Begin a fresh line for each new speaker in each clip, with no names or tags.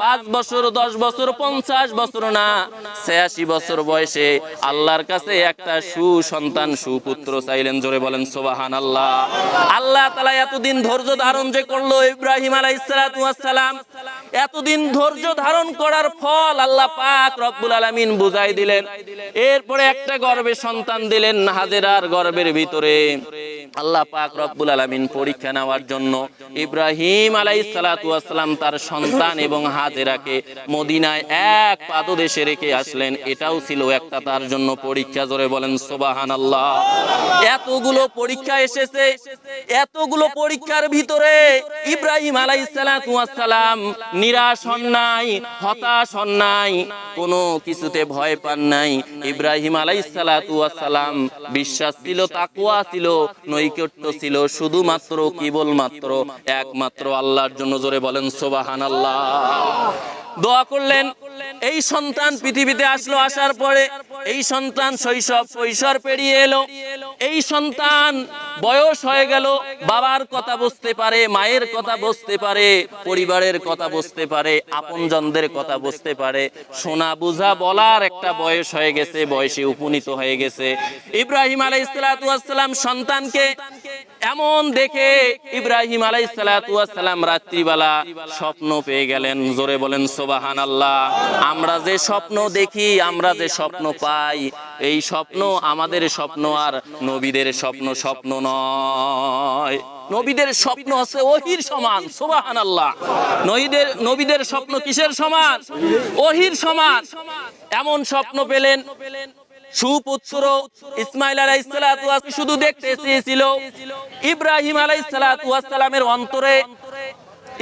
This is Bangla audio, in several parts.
পাঁচ বছর, দশ বছর, পঞ্চাশ বছর না, ছিয়াশি বছর বয়সে আল্লাহর কাছে একটা সুসন্তান, সুপুত্র চাইলেন, জোরে বলেন সোবাহান আল্লাহ আল্লাহ তালা এতদিন ধৈর্য ধারণ যে করল ইব্রাহিম আলাইসালাম এতদিন ধৈর্য ধারণ করার ফল আল্লাহ পাক রব্বুল আলামিন বুঝাই দিলেন। এরপরে একটা গর্বে সন্তান দিলেন, হাজেরার গর্বের ভিতরে। আল্লাহ পাক রব্বুল আলামিন পরীক্ষা নেওয়ার জন্য ইব্রাহিম আলাই সালাতু ওয়াসসালাম তার সন্তান এবং হাজেরাকে মদিনায় এক পাদদেশে রেখে আসলেন। এটাও ছিল একটা তার জন্য পরীক্ষা। জোরে বলেন সোবাহান সুবহানাল্লাহ। এতগুলো পরীক্ষা এসেছে এতগুলো পরীক্ষার ভিতরে ইব্রাহিম সালাতু ওয়াসসালাম নিরাশ হন নাই, হতাশ হন নাই, কোনো কিছুতে ভয় পান নাই। ইব্রাহিম আলাইহিস সালাতু বিশ্বাস ছিল, তাকওয়া ছিল, নৈকট্য ছিল, শুধুমাত্র কেবলমাত্র, একমাত্র আল্লাহর জন্য জোরে বলেন সুবহানাল্লাহ। দোয়া করলেন, এই সন্তান পৃথিবীতে আসলো, আসার পরে এই সন্তান শৈশব, কৈশোর পেরিয়ে এলো। এই সন্তান বয়স হয়ে গেল, বাবার কথা বুঝতে পারে, মায়ের কথা বুঝতে পারে, পরিবারের কথা বুঝতে পারে, আপনজনদের কথা বুঝতে পারে। শোনা বুঝা বলার একটা বয়স হয়ে গেছে, বয়সে উপনীত হয়ে গেছে। ইব্রাহিম আলাইসালাম সন্তানকে এমন দেখে ইব্রাহিম আলাইসালাম রাত্রিবেলা স্বপ্ন পেয়ে গেলেন। জোরে বলেন সোবাহান আল্লাহ আমরা যে স্বপ্ন দেখি, আমরা যে স্বপ্ন পাই, এই স্বপ্ন আমাদের স্বপ্ন আর নবীদের স্বপ্ন স্বপ্ন নয়। নবীদের স্বপ্ন আছে ওহির সমান সোবাহান আল্লাহ নবীদের নবীদের স্বপ্ন কিসের সমান? ওহির সমান। এমন স্বপ্ন পেলেন সুপুত্র ইসমাইল আলাইহিসসালাতু ওয়াস শুধু দেখতে চেয়েছিল। ইব্রাহিম আলাইহিসসালাতু ওয়াসসালামের অন্তরে।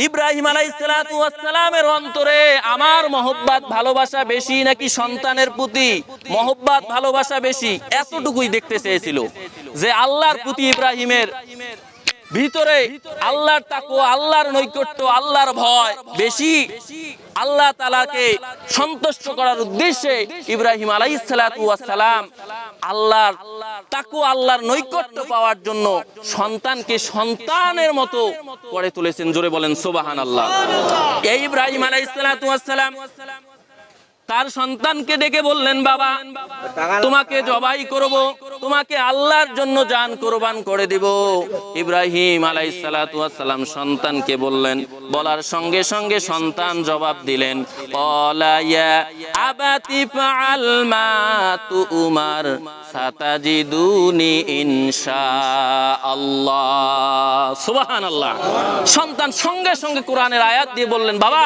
ইব্রাহিম আলাইহিসসালাতু ওয়াসসালামের অন্তরে আমার মহব্বত, ভালোবাসা বেশি নাকি সন্তানের প্রতি? মহব্বত, ভালোবাসা বেশি? এতটুকুই দেখতে চেয়েছিল যে আল্লাহর প্রতি ইব্রাহিমের ভিতরে আল্লাহর তাকো আল্লাহর নৈকট্য, আল্লাহর ভয় বেশি। আল্লাহ তালাকে সন্তুষ্ট করার উদ্দেশ্যে ইব্রাহিম আলাইসালাম আল্লাহর তাকু আল্লাহর নৈকট্য পাওয়ার জন্য সন্তানকে সন্তানের মতো করে তুলেছেন। জোরে বলেন সোবাহান আল্লাহ এই ইব্রাহিম আলাইসালাম তার সন্তানকে ডেকে বললেন, বাবা, তোমাকে জবাই করব, তোমাকে আল্লাহর জন্য জান কোরবান করে দিব। ইব্রাহিম আলাইসালাম সন্তানকে বললেন, বলার সঙ্গে সঙ্গে সন্তান জবাব দিলেন সন্তান সঙ্গে সঙ্গে কোরআনের আয়াত দিয়ে বললেন, বাবা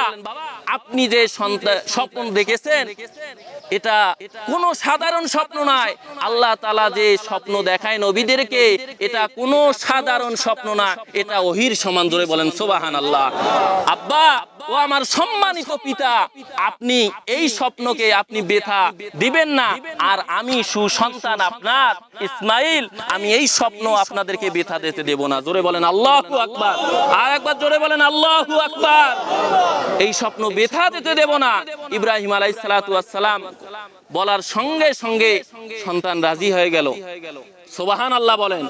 আপনি যে সন্তান স্বপ্ন দেখেছেন, এটা কোনো সাধারণ স্বপ্ন নয়। আল্লাহ তালা যে স্বপ্ন দেখায় নবীদেরকে, এটা কোনো সাধারণ স্বপ্ন না। এটা অহির সমান ধরে বলেন সোবাহান আল্লাহ আব্বা ও আমার সম্মানিত পিতা, আপনি এই স্বপ্নকে আপনি বেথা দিবেন না। আর আমি সুসন্তান আপনার, ইসমাইল, আমি এই স্বপ্ন আপনাদেরকে বেথা দিতে দেব না। জোরে বলেন আল্লাহু আকবার। আর একবার জোরে বলেন আল্লাহু আকবার। এই স্বপ্ন বেথা দিতে দেব না। ইব্রাহিম আলাইসালাম বলার সঙ্গে সঙ্গে সন্তান রাজি হয়ে গেল। সোবাহান আল্লাহ বলেন।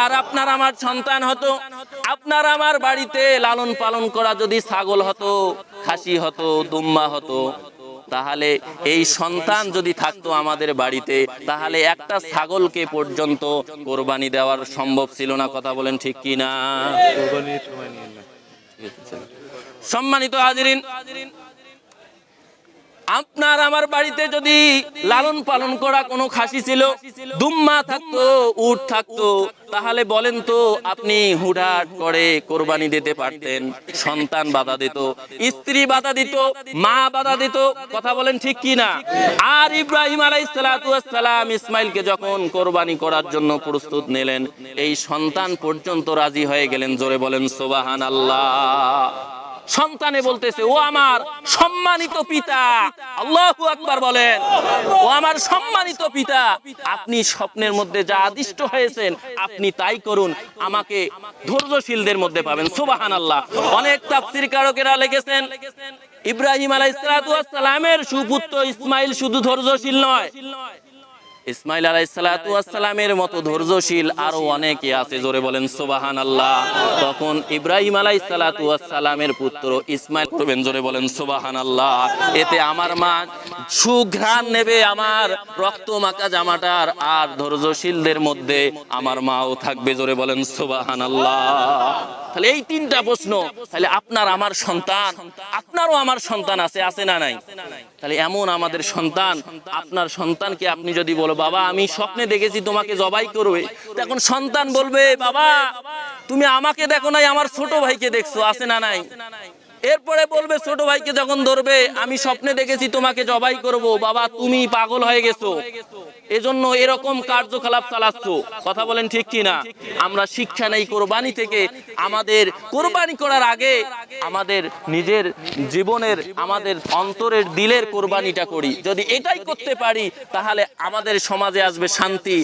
আর আপনার আমার সন্তান হতো আপনার আমার বাড়িতে লালন পালন করা যদি ছাগল হতো খাসি হতো দুম্মা হতো তাহলে এই সন্তান যদি থাকতো আমাদের বাড়িতে তাহলে একটা ছাগলকে পর্যন্ত কোরবানি দেওয়ার সম্ভব ছিল না কথা বলেন ঠিক কি না। সম্মানিত হাজিরিন আপনার আমার বাড়িতে যদি লালন পালন করা কোনো খাসি ছিল, দুম্মা থাকতো, উট থাকতো, তাহলে বলেন তো আপনি হুডাট করে কোরবানি দিতে পারতেন, সন্তান বাধা দিত, স্ত্রী বাধা দিত, মা বাধা দিত, কথা বলেন ঠিক কি না? আর ইব্রাহিম আলাইসালাম ইসমাইলকে যখন কোরবানি করার জন্য প্রস্তুত নিলেন, এই সন্তান পর্যন্ত রাজি হয়ে গেলেন, জোরে বলেন সোবাহান আল্লাহ সন্তানে বলতেছে, ও আমার সম্মানিত পিতা। আল্লাহু আকবার বলেন, ও আমার সম্মানিত পিতা, আপনি স্বপ্নের মধ্যে যা আদিষ্ট হয়েছেন, আপনি তাই করুন। আমাকে ধৈর্যশীলদের মধ্যে পাবেন। সুবাহান আল্লাহ অনেক তাফসির কারকেরা লিখেছেন, ইব্রাহিম আলাইহিস সালামের সুপুত্র ইসমাইল শুধু ধৈর্যশীল নয় ইসমাইল আলাইসালামের মতো ধৈর্যশীল আরও অনেকে আছে, জোরে বলেন সোবাহান আল্লাহ তখন ইব্রাহিম আলাইসালামের পুত্র ইসমাইল করবেন, জোরে বলেন সোবাহান আল্লাহ এতে আমার মা সুঘ্রাণ নেবে আমার রক্ত মাকা জামাটার, আর ধৈর্যশীলদের মধ্যে আমার মাও থাকবে, জোরে বলেন সোবাহান আল্লাহ তাহলে এই তিনটা প্রশ্ন, তাহলে আপনার আমার সন্তান, আপনারও আমার সন্তান আছে আছে না নাই? তাহলে এমন আমাদের সন্তান, আপনার সন্তানকে আপনি যদি বলো বাবা, আমি স্বপ্নে দেখেছি তোমাকে জবাই করবে। এখন সন্তান বলবে, বাবা, তুমি আমাকে দেখো নাই, আমার ছোট ভাইকে দেখছ, আছে না নাই? এরপরে বলবে, ছোট ভাইকে যখন ধরবে, আমি স্বপ্নে দেখেছি তোমাকে জবাই করব। বাবা, তুমি পাগল হয়ে গেছো। এজন্য এরকম কার্যকলাপ চালাচ্ছ। কথা বলেন ঠিক কি না আমরা শিক্ষা নেই কোরবানি থেকে। আমাদের কোরবানি করার আগে আমাদের নিজের জীবনের, আমাদের অন্তরের দিলের কোরবানিটা করি। যদি এটাই করতে পারি, তাহলে আমাদের সমাজে আসবে শান্তি,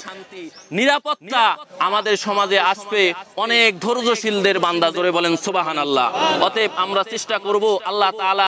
নিরাপত্তা। আমাদের সমাজে আসবে অনেক ধৈর্যশীলদের বান্দা। জোরে বলেন সুবাহান আল্লাহ অতএব আমরা করব আল্লাহ তাআলা